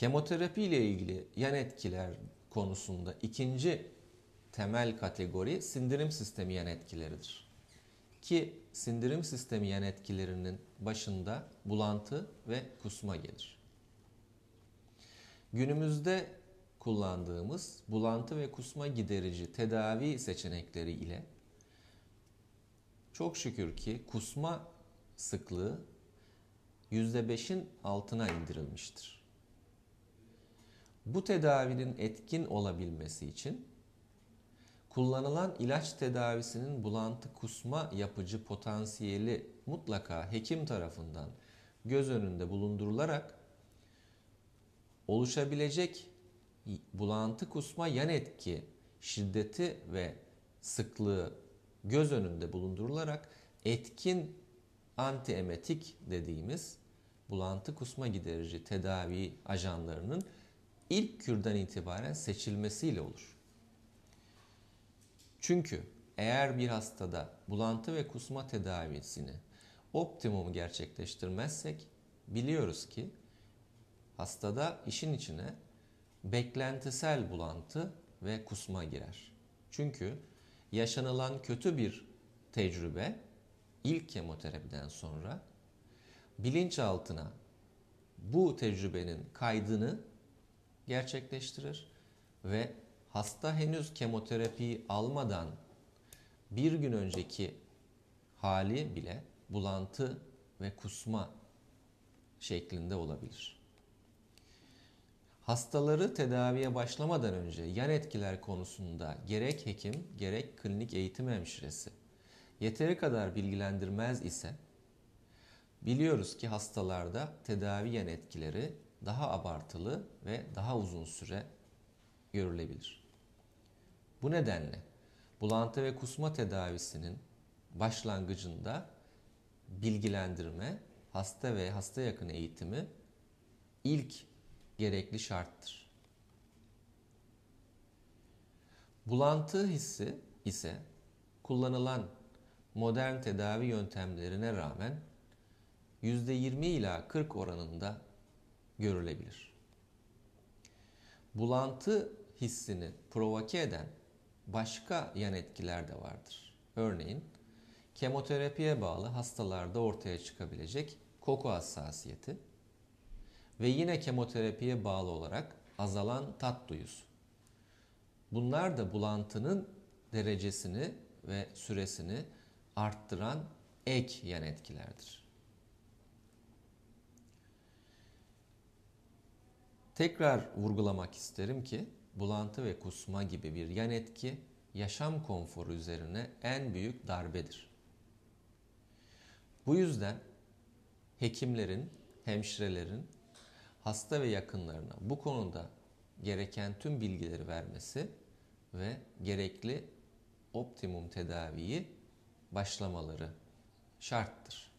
Kemoterapi ile ilgili yan etkiler konusunda ikinci temel kategori sindirim sistemi yan etkileridir. Ki sindirim sistemi yan etkilerinin başında bulantı ve kusma gelir. Günümüzde kullandığımız bulantı ve kusma giderici tedavi seçenekleri ile çok şükür ki kusma sıklığı %5'in altına indirilmiştir. Bu tedavinin etkin olabilmesi için kullanılan ilaç tedavisinin bulantı kusma yapıcı potansiyeli mutlaka hekim tarafından göz önünde bulundurularak oluşabilecek bulantı kusma yan etki şiddeti ve sıklığı göz önünde bulundurularak etkin antiemetik dediğimiz bulantı kusma giderici tedavi ajanlarının ilk kürden itibaren seçilmesiyle olur. Çünkü eğer bir hastada bulantı ve kusma tedavisini optimum gerçekleştirmezsek biliyoruz ki hastada işin içine beklentisel bulantı ve kusma girer. Çünkü yaşanılan kötü bir tecrübe ilk kemoterapiden sonra bilinçaltına bu tecrübenin kaydını gerçekleştirir ve hasta henüz kemoterapiyi almadan bir gün önceki hali bile bulantı ve kusma şeklinde olabilir. Hastaları tedaviye başlamadan önce yan etkiler konusunda gerek hekim gerek klinik eğitim hemşiresi yeteri kadar bilgilendirmez ise biliyoruz ki hastalarda tedavi yan etkileri daha abartılı ve daha uzun süre görülebilir. Bu nedenle bulantı ve kusma tedavisinin başlangıcında bilgilendirme, hasta ve hasta yakın eğitimi ilk gerekli şarttır. Bulantı hissi ise kullanılan modern tedavi yöntemlerine rağmen %20 ila 40 oranında görülebilir. Bulantı hissini provoke eden başka yan etkiler de vardır. Örneğin kemoterapiye bağlı hastalarda ortaya çıkabilecek koku hassasiyeti ve yine kemoterapiye bağlı olarak azalan tat duyusu. Bunlar da bulantının derecesini ve süresini arttıran ek yan etkilerdir. Tekrar vurgulamak isterim ki bulantı ve kusma gibi bir yan etki yaşam konforu üzerine en büyük darbedir. Bu yüzden hekimlerin, hemşirelerin hasta ve yakınlarına bu konuda gereken tüm bilgileri vermesi ve gerekli optimum tedaviyi başlamaları şarttır.